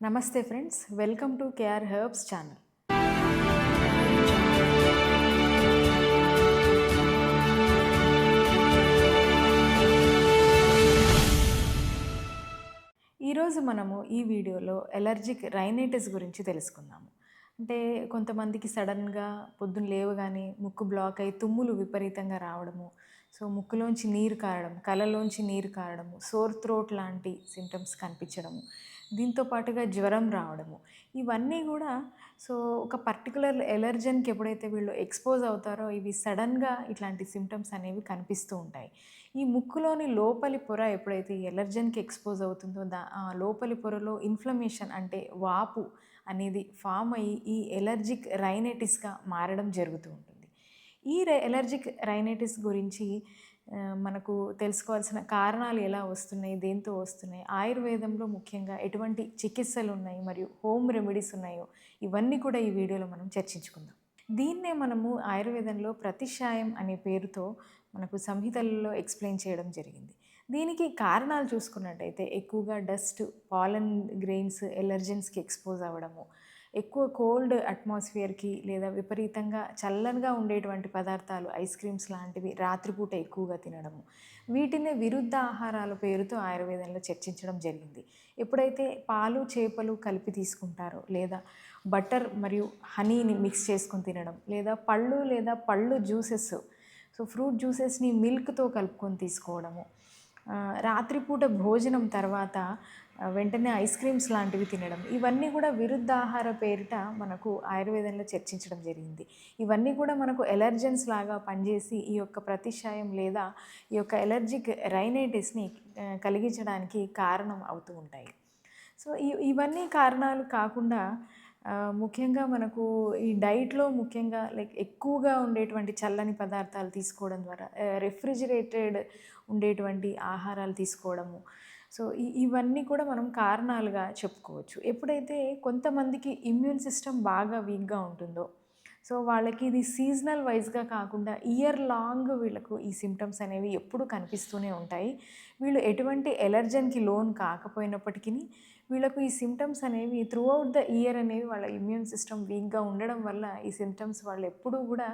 నమస్తే friends welcome to KR herbs channel. ఈరోజు మనము ఈ వీడియోలో ఎలర్జిక్ రైనైటిస్ గురించి తెలుసుకుందాము. అంటే కొంతమందికి సడన్గా పొద్దున్న లేవగానే ముక్కు బ్లాక్ అయి తుమ్ములు విపరీతంగా రావడము సో ముక్కులోంచి నీరు కారడం కళ్ళలోంచి నీరు కారడము సోర్ థ్రోట్ లాంటి సిమ్టమ్స్ కనిపించడము దీంతో పాటుగా జ్వరం రావడము. ఇవన్నీ కూడా సో ఒక పర్టికులర్ ఎలర్జన్కి ఎప్పుడైతే వీళ్ళు ఎక్స్పోజ్ అవుతారో ఇవి సడన్గా ఇట్లాంటి సిమ్టమ్స్ అనేవి కనిపిస్తూ ఉంటాయి. ఈ ముక్కులోని లోపలి పొర ఎప్పుడైతే ఈ ఎలర్జన్కి ఎక్స్పోజ్ అవుతుందో దా లోపలి పొరలో ఇన్ఫ్లమేషన్ అంటే వాపు అనేది ఫామ్ అయ్యి ఈ ఎలర్జిక్ రైనైటిస్గా మారడం జరుగుతూ ఉంటుంది. ఈ ఎలర్జిక్ రైనైటిస్ గురించి మనకు తెలుసుకోవాల్సిన కారణాలు ఎలా వస్తున్నాయి దేంతో వస్తున్నాయి ఆయుర్వేదంలో ముఖ్యంగా ఎటువంటి చికిత్సలు ఉన్నాయి మరియు హోమ్ రెమెడీస్ ఉన్నాయో ఇవన్నీ కూడా ఈ వీడియోలో మనం చర్చించుకుందాం. దీన్నే మనము ఆయుర్వేదంలో ప్రతిషాయం అనే పేరుతో మనకు సంహితలలో ఎక్స్ప్లెయిన్ చేయడం జరిగింది. దీనికి కారణాలు చూసుకున్నట్టయితే ఎక్కువగా డస్ట్ పాలన్ గ్రెయిన్స్ ఎలర్జెన్స్కి ఎక్స్పోజ్ అవ్వడము ఎక్కువ కోల్డ్ అట్మాస్ఫియర్కి లేదా విపరీతంగా చల్లనిగా ఉండేటువంటి పదార్థాలు ఐస్ క్రీమ్స్ లాంటివి రాత్రిపూట ఎక్కువగా తినడము. వీటిని విరుద్ధ ఆహారాల పేరుతో ఆయుర్వేదంలో చర్చించడం జరిగింది. ఎప్పుడైతే పాలు చేపలు కలిపి తీసుకుంటారో లేదా బటర్ మరియు హనీని మిక్స్ చేసుకొని తినడం లేదా పళ్ళు లేదా పళ్ళు జ్యూసెస్ సో ఫ్రూట్ జ్యూసెస్ని మిల్క్తో కలుపుకొని తీసుకోవడము రాత్రిపూట భోజనం తర్వాత వెంటనే ఐస్ క్రీమ్స్ లాంటివి తినడం. ఇవన్నీ కూడా విరుద్ధ ఆహార పేరిట మనకు ఆయుర్వేదంలో చర్చించడం జరిగింది. ఇవన్నీ కూడా మనకు ఎలర్జెన్స్ లాగా పనిచేసి ఈ యొక్క ప్రతిషాయం లేదా ఈ యొక్క ఎలర్జిక్ రైనైటిస్ని కలిగించడానికి కారణం అవుతూ ఉంటాయి. సో ఇవన్నీ కారణాలు కాకుండా ముఖ్యంగా మనకు ఈ డైట్లో ముఖ్యంగా లైక్ ఎక్కువగా ఉండేటువంటి చల్లని పదార్థాలు తీసుకోవడం ద్వారా రెఫ్రిజిరేటెడ్ ఉండేటువంటి ఆహారాలు తీసుకోవడము. సో ఇవన్నీ కూడా మనం కారణాలుగా చెప్పుకోవచ్చు. ఎప్పుడైతే కొంతమందికి ఇమ్యూన్ సిస్టమ్ బాగా వీక్గా ఉంటుందో సో వాళ్ళకి ఇది సీజనల్ వైజ్గా కాకుండా ఇయర్ లాంగ్ వీళ్ళకు ఈ సిమ్టమ్స్ అనేవి ఎప్పుడు కనిపిస్తూనే ఉంటాయి. వీళ్ళు ఎటువంటి ఎలర్జన్కి లోన్ కాకపోయినప్పటికీ వీళ్ళకు ఈ సిమ్టమ్స్ అనేవి త్రూ అవుట్ ద ఇయర్ అనేవి వాళ్ళ ఇమ్యూన్ సిస్టమ్ వీక్గా ఉండడం వల్ల ఈ సిమ్టమ్స్ వాళ్ళు ఎప్పుడూ కూడా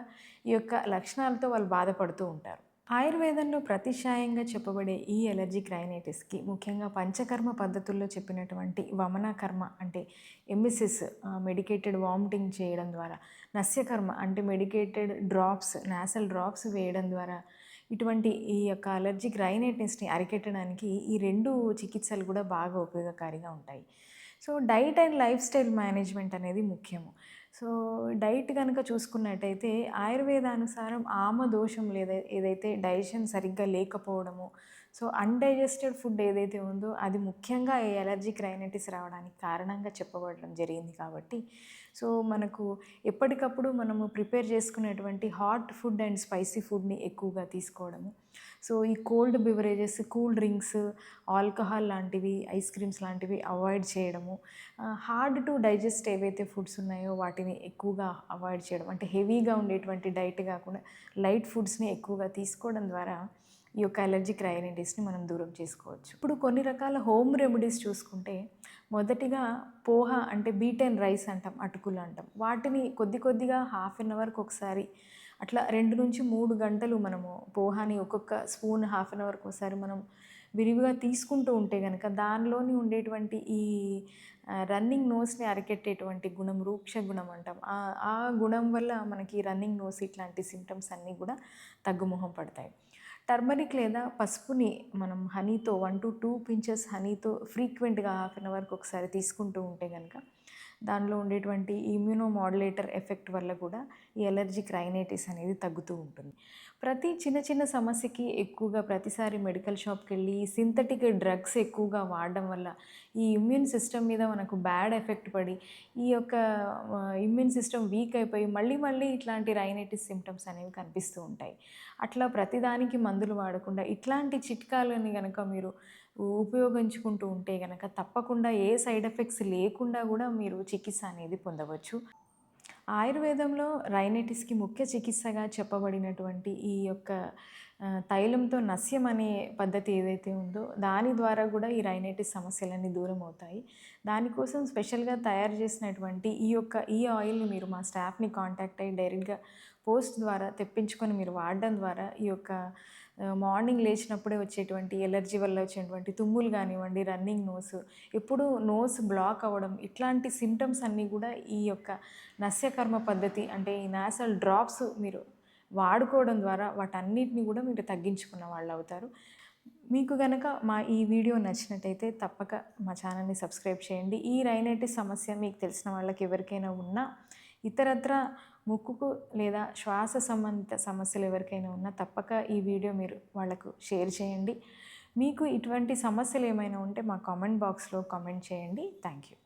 ఈ యొక్క లక్షణాలతో వాళ్ళు బాధపడుతూ ఉంటారు. ఆయుర్వేదంలో ప్రతిషాయంగా చెప్పబడే ఈ ఎలర్జిక్ రైనైటిస్కి ముఖ్యంగా పంచకర్మ పద్ధతుల్లో చెప్పినటువంటి వమనకర్మ అంటే ఎమిసిస్ మెడికేటెడ్ వామిటింగ్ చేయడం ద్వారా నస్యకర్మ అంటే మెడికేటెడ్ డ్రాప్స్ నాసల్ డ్రాప్స్ వేయడం ద్వారా ఇటువంటి ఈ యొక్క అలర్జిక్ రైనైటిస్ని అరికెట్టడానికి ఈ రెండు చికిత్సలు కూడా బాగా ఉపయోగకారిగా ఉంటాయి. So diet and lifestyle management అనేది ముఖ్యము. సో డైట్ కనుక చూసుకున్నట్టయితే ఆయుర్వేదానుసారం ఆమ దోషం లేదా ఏదైతే డైజెషన్ సరిగ్గా లేకపోవడము సో అన్డైజెస్టెడ్ ఫుడ్ ఏదైతే ఉందో అది ముఖ్యంగా ఈ ఎలర్జిక్ రైనైటిస్ రావడానికి కారణంగా చెప్పబడడం జరిగింది కాబట్టి. సో మనకు ఎప్పటికప్పుడు మనము ప్రిపేర్ చేసుకునేటువంటి హాట్ ఫుడ్ అండ్ స్పైసీ ఫుడ్ని ఎక్కువగా తీసుకోవడము. సో ఈ cold beverages cool drinks alcohol లాంటివి ఐస్ క్రీమ్స్ లాంటివి అవాయిడ్ చేయడము. హార్డ్ టు డైజెస్ట్ ఏవైతే ఫుడ్స్ ఉన్నాయో వాటిని ఎక్కువగా అవాయిడ్ చేయడం. అంటే హెవీగా ఉండేటువంటి డైట్ కాకుండా లైట్ ఫుడ్స్ని ఎక్కువగా తీసుకోవడం ద్వారా ఈ యొక్క అలర్జిక్ రైనైటిస్ని మనం దూరం చేసుకోవచ్చు. ఇప్పుడు కొన్ని రకాల హోమ్ రెమెడీస్ చూసుకుంటే మొదటిగా పోహ అంటే బీటెన్ రైస్ అంటాం అటుకులు అంటాం. వాటిని కొద్ది కొద్దిగా హాఫ్ అన్ అవర్కి ఒకసారి అట్లా రెండు నుంచి మూడు గంటలు మనము పోహాని ఒక్కొక్క స్పూన్ హాఫ్ అన్ అవర్కి ఒకసారి మనం విరివిగా తీసుకుంటూ ఉంటే కనుక దానిలోని ఉండేటువంటి ఈ రన్నింగ్ నోస్ని అరికెట్టేటువంటి గుణం రూక్ష గుణం అంటాం. ఆ- ఆ గుణం వల్ల మనకి రన్నింగ్ నోస్ ఇట్లాంటి సిమ్టమ్స్ అన్నీ కూడా తగ్గుముఖం పడతాయి. టర్మరిక్ లేదా పసుపుని మనం హనీతో వన్ టు టూ పించెస్ హనీతో ఫ్రీక్వెంట్గా హాఫ్ అన్ అవర్కి ఒకసారి తీసుకుంటూ ఉంటే కనుక దానిలో ఉండేటువంటి ఇమ్యూనో మాడ్యులేటర్ ఎఫెక్ట్ వల్ల కూడా ఈ ఎలర్జిక్ రైనైటిస్ అనేది తగ్గుతూ ఉంటుంది. ప్రతి చిన్న చిన్న సమస్యకి ఎక్కువగా ప్రతిసారి మెడికల్ షాప్కి వెళ్ళి సింథటిక్ డ్రగ్స్ ఎక్కువగా వాడడం వల్ల ఈ ఇమ్యూన్ సిస్టమ్ మీద మనకు బ్యాడ్ ఎఫెక్ట్ పడి ఈ యొక్క ఇమ్యూన్ సిస్టమ్ వీక్ అయిపోయి మళ్ళీ మళ్ళీ ఇట్లాంటి రైనైటిస్ సిమ్టమ్స్ అనేవి కనిపిస్తూ ఉంటాయి. అట్లా ప్రతిదానికి మందులు వాడకుండా ఇట్లాంటి చిట్కాలని కనుక మీరు ఉపయోగించుకుంటూ ఉంటే కనుక తప్పకుండా ఏ సైడ్ ఎఫెక్ట్స్ లేకుండా కూడా మీరు చికిత్స అనేది పొందవచ్చు. ఆయుర్వేదంలో రైనైటిస్కి ముఖ్య చికిత్సగా చెప్పబడినటువంటి ఈ యొక్క తైలంతో నస్యం అనే పద్ధతి ఏదైతే ఉందో దాని ద్వారా కూడా ఈ రైనైటిస్ సమస్యలన్నీ దూరం అవుతాయి దానికోసం స్పెషల్గా తయారు చేసినటువంటి ఈ యొక్క ఈ ఆయిల్ని మీరు మా స్టాఫ్ని కాంటాక్ట్ అయ్యి డైరెక్ట్గా పోస్ట్ ద్వారా తెప్పించుకొని మీరు వాడడం ద్వారా ఈ యొక్క మార్నింగ్ లేచినప్పుడే వచ్చేటువంటి ఎలర్జీ వల్ల వచ్చేటువంటి తుమ్ములు కానివ్వండి రన్నింగ్ నోస్ ఎప్పుడు నోస్ బ్లాక్ అవ్వడం ఇట్లాంటి సిమ్టమ్స్ అన్నీ కూడా ఈ యొక్క నస్యకర్మ పద్ధతి అంటే ఈ నాసల్ డ్రాప్స్ మీరు వాడుకోవడం ద్వారా వాటన్నిటిని కూడా మీరు తగ్గించుకున్న వాళ్ళు అవుతారు. మీకు కనుక మా ఈ వీడియో నచ్చినట్టయితే తప్పక మా ఛానల్ని సబ్స్క్రైబ్ చేయండి. ఈ రైనైటిస్ సమస్య మీకు తెలిసిన వాళ్ళకి ఎవరికైనా ఉన్నా ఇతరత్ర ముక్కుకు లేదా శ్వాస సంబంధిత సమస్యలు ఎవరికైనా ఉన్నా తప్పక ఈ వీడియో మీరు వాళ్ళకు షేర్ చేయండి. మీకు ఇటువంటి సమస్యలు ఏమైనా ఉంటే మా కామెంట్ బాక్స్లో కామెంట్ చేయండి. Thank you.